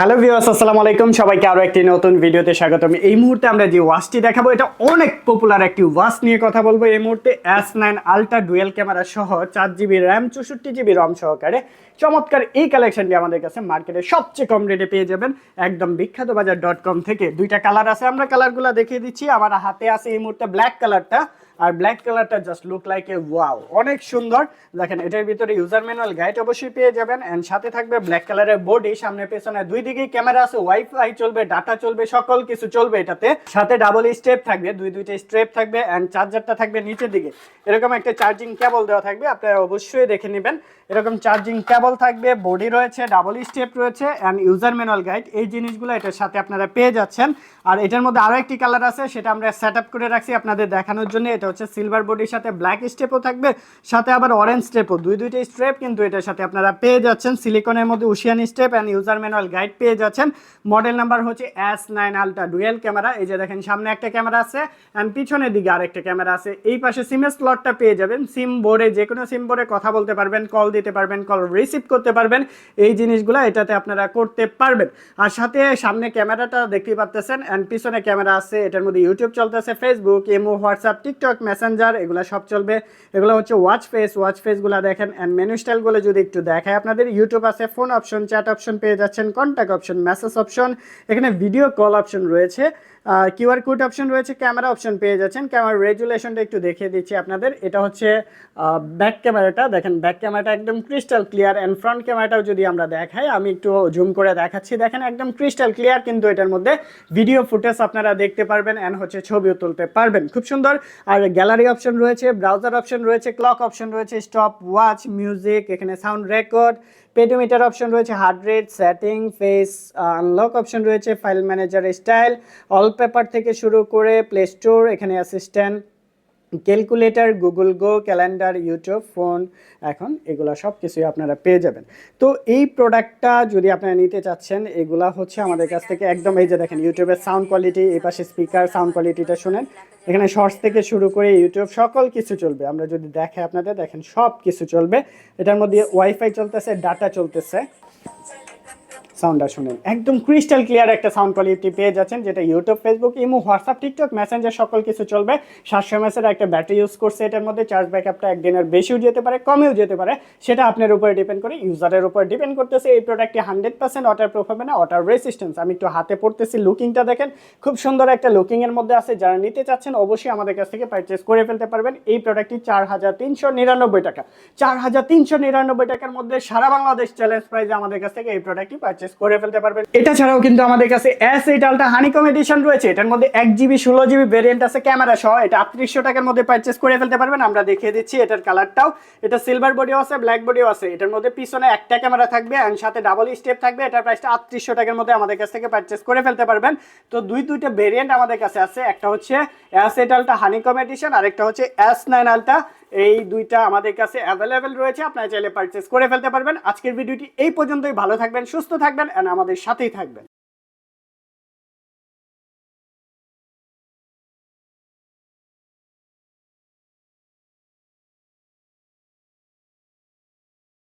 Hello viewers, আসসালামু আলাইকুম। সবাইকে আরও একটি নতুন ভিডিওতে স্বাগতম। এই মুহূর্তে আমরা যে ওয়াচটি দেখাবো, এটা অনেক পপুলার একটি ওয়াচ নিয়ে কথা বলব। এই মুহূর্তে S nine ultra dual camera সহ চার জিবি র্যাম চৌষট্টি জিবি রম সহকারে চমৎকার এই কালেকশনটি আমাদের কাছে মার্কেটে সবচেয়ে কম রেটে পেয়ে যাবেন। একদম বিখ্যাত বাজার ডট কম থেকে দুইটা কালার আছে। আমরা কালারগুলো দেখিয়ে দিচ্ছি। আমার হাতে আছে এই মুহূর্তে ব্ল্যাক কালারটা আর ব্ল্যাক কালারটা just look like a wow অনেক সুন্দর। দেখেন, এটার ভিতরে ইউজার ম্যানুয়াল গাইড অবশ্যই পেয়ে যাবেন এন্ড সাথে থাকবে ব্ল্যাক কালারের বডি সামনে পেছনে দুই দিকেই ক্যামেরা আছে ওয়াইফাই চলবে ডাটা চলবে, সকল কিছু চলবে এটাতে। সাথে ডাবল স্টেপ থাকবে, দুই দুইটা স্টেপ থাকবে এন্ড চার্জারটা থাকবে নিচের দিকে। এরকম একটা চার্জিং কেবল দেওয়া থাকবে, আপনারা অবশ্যই দেখে নেবেন। এরকম চার্জিং কেবল থাকবে বডি রয়েছে ডাবল স্টেপ রয়েছে অ্যান্ড ইউজার ম্যানুয়াল গাইড এই জিনিসগুলো এটার সাথে আপনারা পেয়ে যাচ্ছেন। আর এটার মধ্যে আরও একটি কালার আছে, সেটা আমরা সেট করে রাখছি আপনাদের দেখানোর জন্য, এটা হচ্ছে সিলভার বডির সাথে ব্ল্যাক স্টেপও থাকবে, সাথে আবার অরেঞ্জ স্টেপও দুই দুইটা স্টেপ কিন্তু এটার সাথে আপনারা পেয়ে যাচ্ছেন। সিলিকনের মধ্যে উশিয়ান step and user manual guide পেয়ে যাচ্ছেন। মডেল নাম্বার হচ্ছে S nine ultra dual camera এই যে দেখেন, সামনে একটা ক্যামেরা আছে অ্যান্ড পিছনের দিকে আরেকটা ক্যামেরা আছে। এই পাশে সিমের স্লটটা পেয়ে যাবেন। সিম বোর্ডে যে কোনো সিম বোর্ডে কথা বলতে পারবেন কল দিতে পারবেন কল রিসিভ করতে পারবেন। এই জিনিসগুলো এটাতে আপনারা করতে পারবেন। আর সাথে সামনে ক্যামেরাটা দেখতে পাচ্ছেন অ্যান্ড পিছনে ক্যামেরা আছে। এটার মধ্যে ইউটিউব চলতেছে Facebook imo WhatsApp TikTok Messenger এগুলো সব চলবে। এগুলো হচ্ছে ওয়াচ ফেস ওয়াচ ফেসগুলো দেখেন অ্যান্ড মেনু স্টাইলগুলো যদি একটু দেখায়, আপনাদের ইউটিউব আছে ফোন অপশন চ্যাট অপশন পেয়ে যাচ্ছেন কন্ট্যাক্ট অপশন মেসেজ অপশন এখানে ভিডিও কল অপশন রয়েছে কিউআর কোড অপশন রয়েছে ক্যামেরা অপশন পেয়ে যাচ্ছেন ক্যামেরা রেজুলেশনটা একটু দেখিয়ে দিচ্ছি আপনাদের, এটা হচ্ছে ব্যাক ক্যামেরাটা দেখেন ব্যাক ক্যামেরাটা একদম ক্রিস্টাল ক্লিয়ার অ্যান্ড ফ্রন্ট ক্যামেরাটাও যদি আমরা দেখাই, আমি একটু জুম করে দেখাচ্ছি, দেখেন একদম ক্রিস্টাল ক্লিয়ার কিন্তু এটার মধ্যে ভিডিও ফুটেজ আপনারা দেখতে পারবেন অ্যান্ড হচ্ছে ছবিও তুলতে পারবেন, খুব সুন্দর, আর গ্যালারি অপশন রয়েছে ব্রাউজার অপশন রয়েছে ক্লক অপশন রয়েছে স্টপ ওয়াচ মিউজিক এখানে সাউন্ড রেকর্ড পেডোমিটার অপশন রয়েছে heart rate setting face unlock option রয়েছে file manager style all paper থেকে শুরু করে প্লে স্টোর এখানে assistant calculator, Google go, calendar, YouTube, phone, এখন এগুলো সব কিছুই আপনারা পেয়ে যাবেন। তো এই প্রোডাক্টটা যদি আপনারা নিতে চাচ্ছেন, এগুলা হচ্ছে আমাদের কাছ থেকে একদম এই যে দেখেন, ইউটিউবের সাউন্ড কোয়ালিটি, এই পাশে স্পিকার সাউন্ড কোয়ালিটিটা শুনেন। এখানে শর্টস থেকে শুরু করে ইউটিউব সকল কিছু চলবে। আমরা যদি দেখে আপনাদের, দেখেন সব কিছু চলবে। এটার মধ্যে ওয়াইফাই চলতেছে, ডাটা চলতেছে। সাউন্ডটা শুনেন। একদম ক্রিস্টাল ক্লিয়ার একটা সাউন্ড কোয়ালিটি পেয়ে যাচ্ছেন, যেটা YouTube Facebook imo WhatsApp TikTok Messenger সকল কিছু চলবে। সাতশো এমএসের একটা ব্যাটারি ইউজ করছে এটার মধ্যে চার্জ ব্যাকআপটা একদিনের বেশিও যেতে পারে, কমেও যেতে পারে। সেটা আপনার উপরে ডিপেন্ড করে ইউজারের উপর ডিপেন্ড করতেছে। এই প্রোডাক্টটি হান্ড্রেড পার্সেন্ট ওয়াটার প্রুফ হবে না ওয়াটার রেসিস্টেন্স আমি একটু হাতে পড়তেছি লুকিংটা দেখেন। খুব সুন্দর একটা লুকিংয়ের মধ্যে আছে, যারা নিতে চাচ্ছেন অবশ্যই আমাদের কাছ থেকে পারচেস করে ফেলতে পারবেন। এই প্রোডাক্টটি চার হাজার তিনশো নিরানব্বই টাকা। চার হাজার তিনশো নিরানব্বই টাকার মধ্যে সারা বাংলাদেশ চ্যালেঞ্জ প্রাইজে আমাদের কাছ থেকে এই প্রোডাক্টটি পারচেস করে ফেলতে পারবেন। এটা ছাড়াও কিন্তু আমাদের কাছে S eight ultra honeycomb edition রয়েছে। এটার মধ্যে এক জিবি ষোলো জিবি ভেরিয়েন্ট আছে ক্যামেরা সহ। এটা আটত্রিশশো টাকার মধ্যে পারচেস করে ফেলতে পারবেন। আমরা দেখিয়ে দিচ্ছি এটার কালারটাও এটা সিলভার বডিও আছে ব্ল্যাক বডিও আছে। এটার মধ্যে পিছনে একটা ক্যামেরা থাকবে অ্যান্ড সাথে ডাবল স্টেপ থাকবে। এটার প্রাইসটা আটত্রিশশো টাকার মধ্যে আমাদের কাছ থেকে পারচেস করে ফেলতে পারবেন। তো দুই দুইটা ভেরিয়েন্ট আমাদের কাছে আছে। একটা হচ্ছে S eight ultra honeycomb edition আর একটা হচ্ছে এস নাইন আলটা এই দুইটা আমাদের কাছে অ্যাভেলেবেল রয়েছে, আপনারা চাইলে পারচেস করে ফেলতে পারবেন। আজকের ভিডিওটি এই পর্যন্তই। ভালো থাকবেন, সুস্থ থাকবেন অ্যান্ড আমাদের সাথেই থাকবেন।